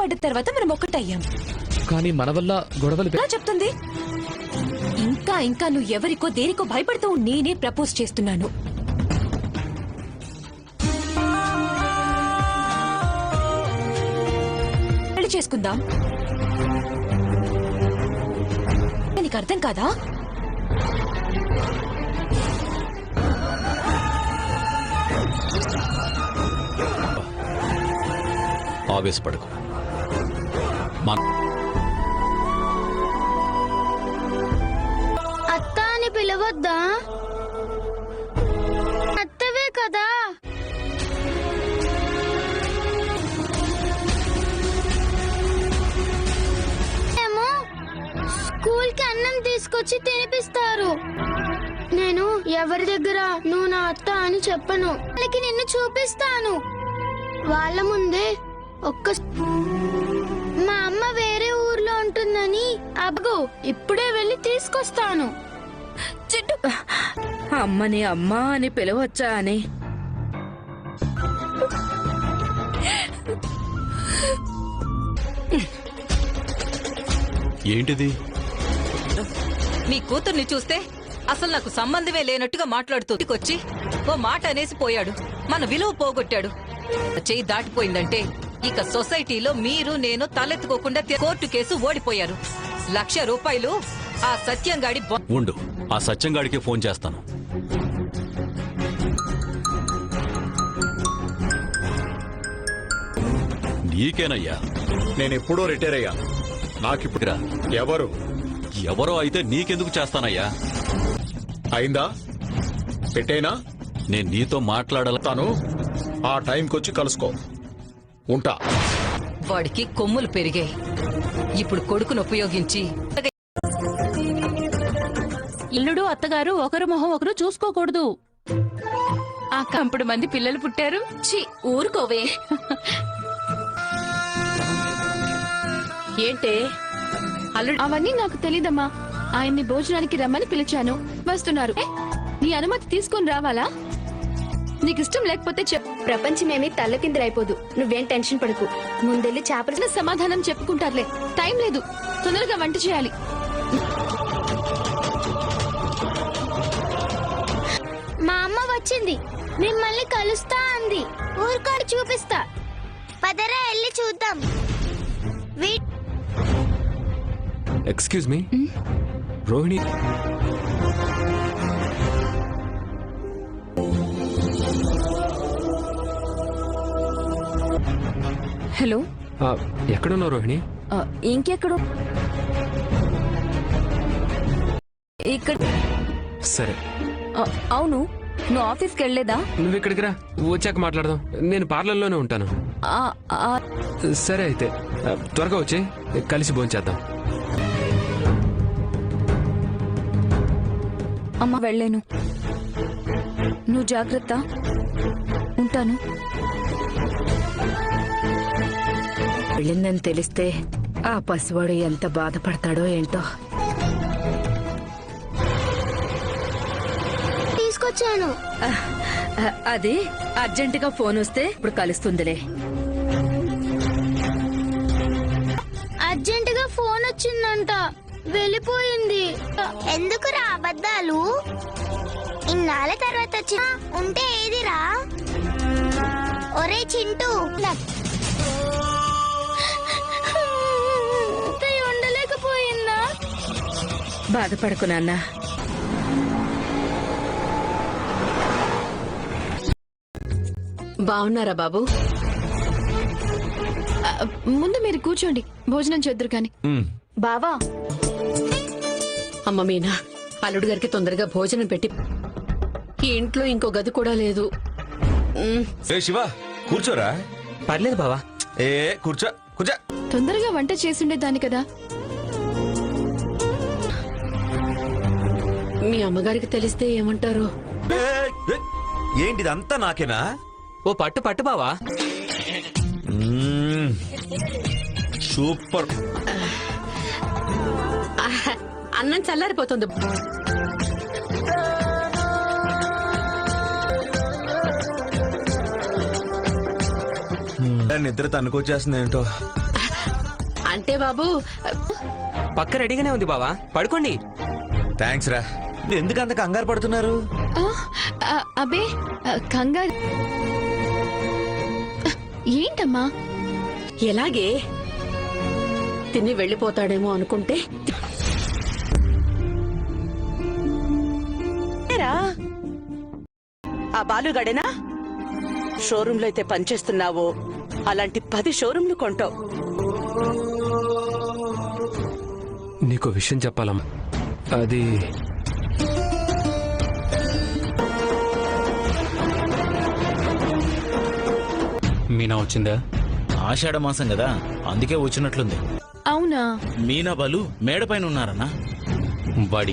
పడ్డ తర్వాత మనం ఒక్కటయ్యాం. కానీ మన వల్ల గొడవలు ఎలా చెప్తుంది? ఇంకా ఇంకా నువ్వు ఎవరికో దేనికో భయపడుతూ నేనే ప్రపోజ్ చేస్తున్నాను. పెళ్ళి చేసుకుందాం. నీకు అర్థం కాదా? ఆవేశపడకు. అత్త అని పిలవద్దా? అత్తవే కదా? ఏమో స్కూల్కి అన్నం తీసుకొచ్చి తినిపిస్తారు. నేను ఎవరి దగ్గర? నువ్వు నా అత్త అని చెప్పను. వాళ్ళకి నిన్ను చూపిస్తాను. వాళ్ళ ముందే ఒక్క ఉంటుందని అబ్బో ఇప్పుడే వెళ్ళి తీసుకొస్తాను. చిట్టు. అమ్మని అమ్మా అని పిలవచ్చా అని. ఏంటిది? మీ కూతుర్ని చూస్తే అసలు నాకు సంబంధమే లేనట్టుగా మాట్లాడుతూ వచ్చి ఓ మాట అనేసి పోయాడు. మన విలువ పోగొట్టాడు. చెయ్యి దాటిపోయిందంటే ఇక సొసైటీలో మీరు నేను తలెత్తుకోకుండా కోర్టు కేసు ఓడిపోయారు. లక్ష రూపాయలు ఆ సత్యంగాడి ఉండు ఆ సత్యంగాడికి ఫోన్ చేస్తాను. నీకేనయ్యా? నేను ఎప్పుడో రిటైర్ అయ్యాను నాకిప్పుడు రా. ఎవరు? ఎవరో అయితే నీకెందుకు చేస్తానయ్యా? అయిందా? పెట్టేనా? నేను నీతో మాట్లాడాల తను ఆ టైంకి వచ్చి కలుసుకో. ఉంటా. వాడికి కొమ్ములు పెరిగాయి ఇప్పుడు కొడుకును ఉపయోగించి. ఇల్లుడు అత్తగారు ఒకరు మొహం ఒకరు చూసుకోకూడదు. ఆ కంపుడు మంది పిల్లలు పుట్టారు. ఛీ ఊరుకోవే. ఏంటే? అల్లుడు అవన్నీ నాకు తెలీదమ్మా. ఆయన్ని భోజనానికి రమ్మని పిలిచాను. వస్తున్నారు. నీ అనుమతి తీసుకొని రావాలా? నీకు ఇష్టం లేకపోతే చెప్. ప్రపంచమేమి తల్లకిందులైపోదు. నువ్వేం టెన్షన్ పడకు. ముందెళ్ళి చేపలు సమాధానం చెప్పుకుంటారులే. టైం లేదు. తొందరగా వంట చేయాలి. మా అమ్మ వచ్చింది. మిమ్మల్ని కలుస్తా అంది. ఊరుకోడు చూపిస్తా. పదరా వెళ్ళి చూద్దాం. Excuse me Rohini hello. ఎక్కడున్నావు రోహిణి? ఇంకెక్కడో? ఇక్కడ సరే. అవును. నువ్వు ఆఫీస్కి వెళ్ళలేదా? నువ్వు ఇక్కడికి రా. వచ్చాక మాట్లాడదాం. నేను పార్లర్లోనే ఉంటాను. సరే అయితే. త్వరగా వచ్చి కలిసి భోంచేద్దాం అమ్మ వెళ్ళాను. నువ్వు జాగ్రత్త. ఉంటాను. వెళ్ళిందని తెలిస్తే ఆ పసివాడు ఎంత బాధపడతాడో ఏంటో. తీసుకొచ్చాను. అది అర్జెంటుగా ఫోన్ వస్తే ఇప్పుడు కలుస్తుందిలే. అర్జెంటుగా ఫోన్ వచ్చిందంట. వెళ్ళిపోయింది. ఎందుకురా అబద్ధాలు? ఇన్నాళ్ళ తర్వాత వచ్చిన ఉంటే ఏదిరా? ఒరే చింటూ. బాధపడకు నాన్న. బాగున్నారా బాబు? ముందు మీరు కూర్చోండి. భోజనం చేద్దరు కానీ. బావా. అమ్మ మీనా అల్లుడు గారికి తొందరగా భోజనం పెట్టి ఈ ఇంట్లో ఇంకో గది కూడా లేదు. ఏ శివ కూర్చోరా? పర్లేదు బావా. ఏ కూర్చో కూర్చో. తొందరగా వంట చేసుండేదాన్ని కదా. మీ అమ్మగారికి తెలిస్తే ఏమంటారు? ఏ, ఏ, ఏంటిది అంతా నాకేనా? ఓ పట్టు పట్టు బావా. సూపర్. అన్నం చల్లారిపోతుంది. నిద్ర తనుకొచ్చేస్తుంది ఏంటో అంటే బాబు పక్క రెడీగానే ఉంది బావా. పడుకోండి. థ్యాంక్స్ రా. ఎందుకు అంత కంగారు పడుతున్నారు? అబే కంగారు. ఏంటమ్మా? ఎలాగే? తిని వెళ్ళిపోతాడేమో అనుకుంటే. ఏరా? ఆ బాలుగాడేనా? షోరూంలో అయితే పనిచేస్తున్నావో. అలాంటి పది షోరూంలు కొంటావు. నీకు విషయం చెప్పాలమ్మా. అది మీనా వచ్చిందా? ఆషాఢ మాసం కదా అందుకే వచ్చినట్లుంది. అవునా? మీనా బాలు మేడపైన ఉన్నారన్నా? వాడి